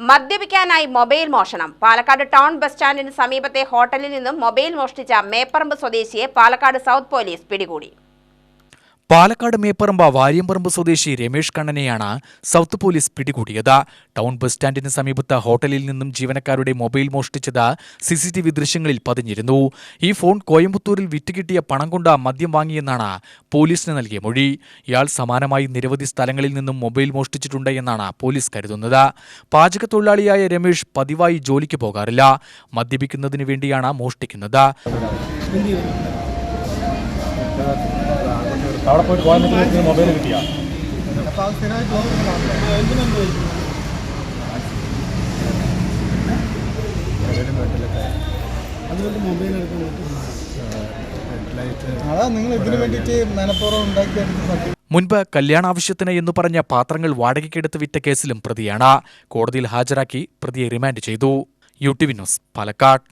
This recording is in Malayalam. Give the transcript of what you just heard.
മദ്യപിക്കാനായി മൊബൈൽ മോഷണം. പാലക്കാട് ടൗൺ ബസ് സ്റ്റാൻഡിന് സമീപത്തെ ഹോട്ടലിൽ നിന്നും മൊബൈൽ മോഷ്ടിച്ച മേപ്പറമ്പ് സ്വദേശിയെ പാലക്കാട് സൗത്ത് പോലീസ് പിടികൂടി. പാലക്കാട് മേപ്പറമ്പ വാര്യമ്പറമ്പ് സ്വദേശി രമേഷ് കണ്ണനെയാണ് സൗത്ത് പോലീസ് പിടികൂടിയത്. ടൗൺ ബസ് സ്റ്റാൻഡിന് സമീപത്ത് ഹോട്ടലിൽ നിന്നും ജീവനക്കാരുടെ മൊബൈൽ മോഷ്ടിച്ചത് സിസിടിവി ദൃശ്യങ്ങളിൽ പതിഞ്ഞിരുന്നു. ഈ ഫോൺ കോയമ്പത്തൂരിൽ വിറ്റുകിട്ടിയ പണം കൊണ്ട് മദ്യം വാങ്ങിയെന്നാണ് പോലീസിന് നൽകിയ മൊഴി. ഇയാൾ സമാനമായി നിരവധി സ്ഥലങ്ങളിൽ നിന്നും മൊബൈൽ മോഷ്ടിച്ചിട്ടുണ്ട് എന്നാണ് പോലീസ് കരുതുന്നത്. പാചക തൊഴിലാളിയായ രമേഷ് പതിവായി ജോലിക്ക് പോകാറില്ല. മദ്യപിക്കുന്നതിന് വേണ്ടിയാണ് മോഷ്ടിക്കുന്നത്. അവിടെ പോയിട്ട് കോയമ്പത്തൂർ മൊബൈൽ കിട്ടിയാ മുൻപ് കല്യാണാവശ്യത്തിന് എന്ന് പറഞ്ഞ പാത്രങ്ങൾ വാടകയ്ക്കെടുത്ത് വിറ്റ കേസിലും പ്രതിയാണ്. കോടതിയിൽ ഹാജരാക്കി പ്രതിയെ റിമാൻഡ് ചെയ്തു. U T V news Palakkad.